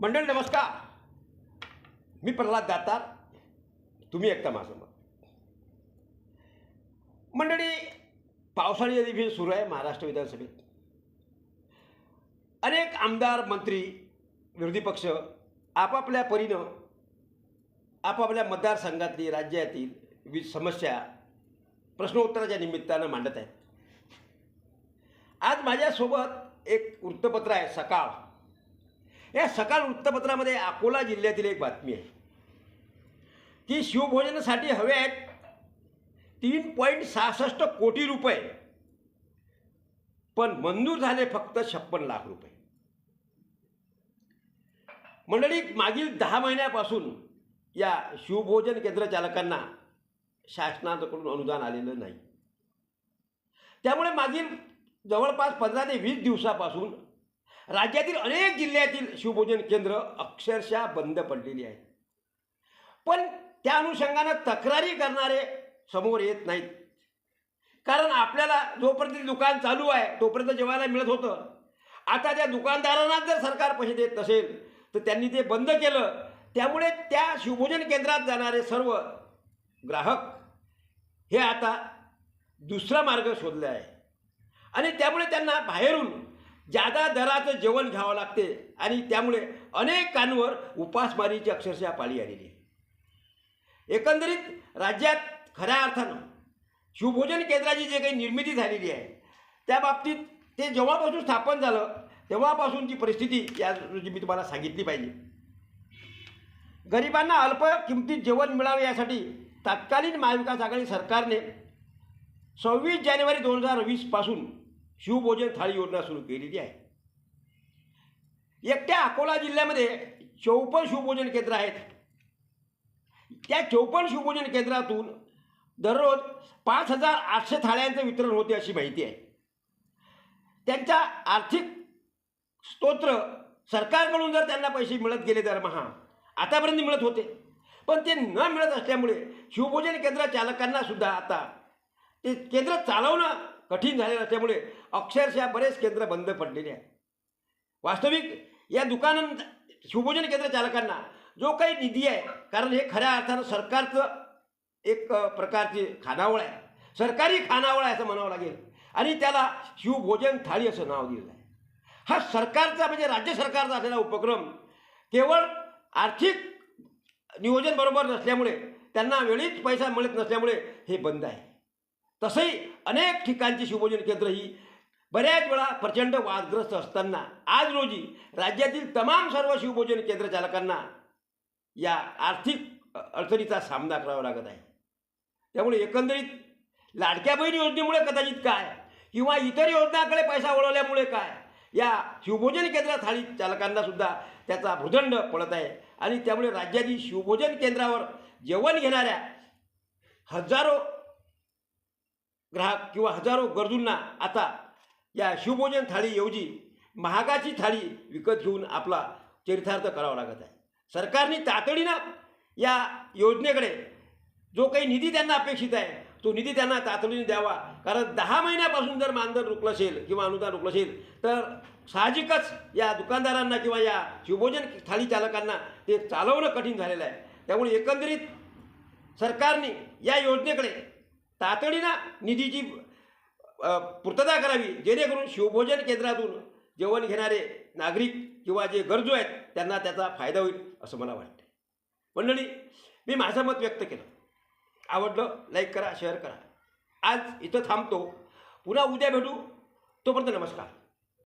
मंडळी नमस्कार. मी प्रल्हाद दातार. तुम्ही ऐकता माझं मत मंडळी पावसाळी अधिवेशन सुरू आहे महाराष्ट्र विधानसभेत. अनेक आमदार मंत्री विरोधी पक्ष आपापल्या परीनं आपापल्या मतदारसंघातली राज्यातील विविध समस्या प्रश्नोत्तराच्या निमित्तानं मांडत आहेत. आज माझ्यासोबत एक वृत्तपत्र आहे सकाळ. या सकाळ वृत्तपत्रामध्ये अकोला जिल्ह्यातील एक बातमी आहे. की शिवभोजनासाठी हवे आहेत तीन पॉईंट सहासष्ट कोटी रुपये. पण मंजूर झाले फक्त छप्पन लाख रुपये. मंडळी मागील दहा महिन्यापासून या शिवभोजन केंद्र चालकांना शासनाकडून अनुदान आलेलं नाही. त्यामुळे मागील जवळपास पंधरा ते वीस दिवसापासून राज्यातील अनेक जिल्ह्यातील शिवभोजन केंद्र अक्षरशः बंद पडलेली आहेत. पण त्या अनुषंगानं तक्रारी करणारे समोर येत नाहीत. कारण आपल्याला जोपर्यंत ते दुकान चालू आहे तोपर्यंत जेवायला मिळत होतं. आता त्या दुकानदारांना जर सरकार पैसे देत नसेल तर त्यांनी ते बंद केलं. त्यामुळे त्या शिवभोजन केंद्रात जाणारे सर्व ग्राहक हे आता दुसरा मार्ग शोधला आहे. आणि त्यामुळे त्यांना बाहेरून जादा दराचं जेवण घ्यावं लागते आणि त्यामुळे अनेकांवर उपासमारीची अक्षरशः पाळी आलेली आहे. एकंदरीत राज्यात खऱ्या अर्थानं शिवभोजन केंद्राची जे काही निर्मिती झालेली आहे त्या बाबतीत ते जेव्हापासून स्थापन झालं तेव्हापासूनची परिस्थिती या रोजी मी तुम्हाला सांगितली पाहिजे. गरिबांना अल्प किमतीत जेवण मिळावे यासाठी तत्कालीन महाविकास आघाडी सरकारने सव्वीस जानेवारी दोन हजार वीसपासून शिवभोजन थाळी योजना सुरू केलेली आहे. एकट्या अकोला जिल्ह्यामध्ये चौपन्न शिवभोजन केंद्र आहेत. त्या चौपन्न शिवभोजन केंद्रातून दररोज पाच हजार आठशे थाळ्यांचं वितरण होते अशी माहिती आहे. त्यांचा आर्थिक स्तोत्र सरकारकडून जर त्यांना पैसे मिळत गेले दरमहा आतापर्यंत मिळत होते. पण ते न मिळत असल्यामुळे शिवभोजन केंद्र चालकांना सुद्धा आता ते केंद्र चालवणं कठीण झालेलं असल्यामुळे अक्षरशः बरेच केंद्र बंद पडलेले आहेत. वास्तविक या दुकानां शिवभोजन केंद्र चालकांना जो काही निधी आहे कारण हे खऱ्या अर्थानं सरकारचं एक प्रकारची खानावळ आहे. सरकारी खानावळ आहे असं म्हणावं लागेल. आणि त्याला शिवभोजन थाळी असं नाव दिलेलं आहे. हा सरकारचा म्हणजे राज्य सरकारचा असलेला उपक्रम केवळ आर्थिक नियोजन बरोबर नसल्यामुळे त्यांना वेळीच पैसा मिळत नसल्यामुळे हे बंद आहे. तसंही अनेक ठिकाणची शिवभोजन केंद्र ही बऱ्याच वेळा प्रचंड वादग्रस्त असताना आज रोजी राज्यातील तमाम सर्व शिवभोजन केंद्र चालकांना या आर्थिक अडचणीचा सामना करावा लागत आहे. त्यामुळे एकंदरीत लाडक्या बहीण योजनेमुळे कदाचित काय किंवा इतर योजनाकडे पैसा वळवल्यामुळे काय या शिवभोजन केंद्र थाळी चालकांना सुद्धा त्याचा भूदंड पडत आहे आणि त्यामुळे राज्यातील शिवभोजन केंद्रावर जेवण घेणाऱ्या हजारो ग्राहक किंवा हजारो गरजूंना आता या शिवभोजन थाळीऐवजी महागाची थाळी विकत घेऊन आपला चरितार्थ करावा लागत आहे. सरकारने तातडीनं या योजनेकडे जो काही निधी त्यांना अपेक्षित आहे तो निधी त्यांना तातडीने द्यावा. कारण दहा महिन्यापासून जर मानधन रुकलं असेल किंवा अनुदान रुकलं असेल तर साहजिकच या दुकानदारांना किंवा या शिवभोजन थाळी चालकांना ते चालवणं कठीण झालेलं आहे. त्यामुळे एकंदरीत सरकारने या योजनेकडे तातडीनं निधीची पूर्तता करावी जेणेकरून शिवभोजन केंद्रातून जेवण घेणारे नागरिक किंवा जे गरजू आहेत त्यांना त्याचा फायदा होईल असं मला वाटतं मंडळी मी माझं मत व्यक्त केलं. आवडलं लाईक करा शेअर करा. आज इथं थांबतो. पुन्हा उद्या भेटू. तोपर्यंत नमस्कार.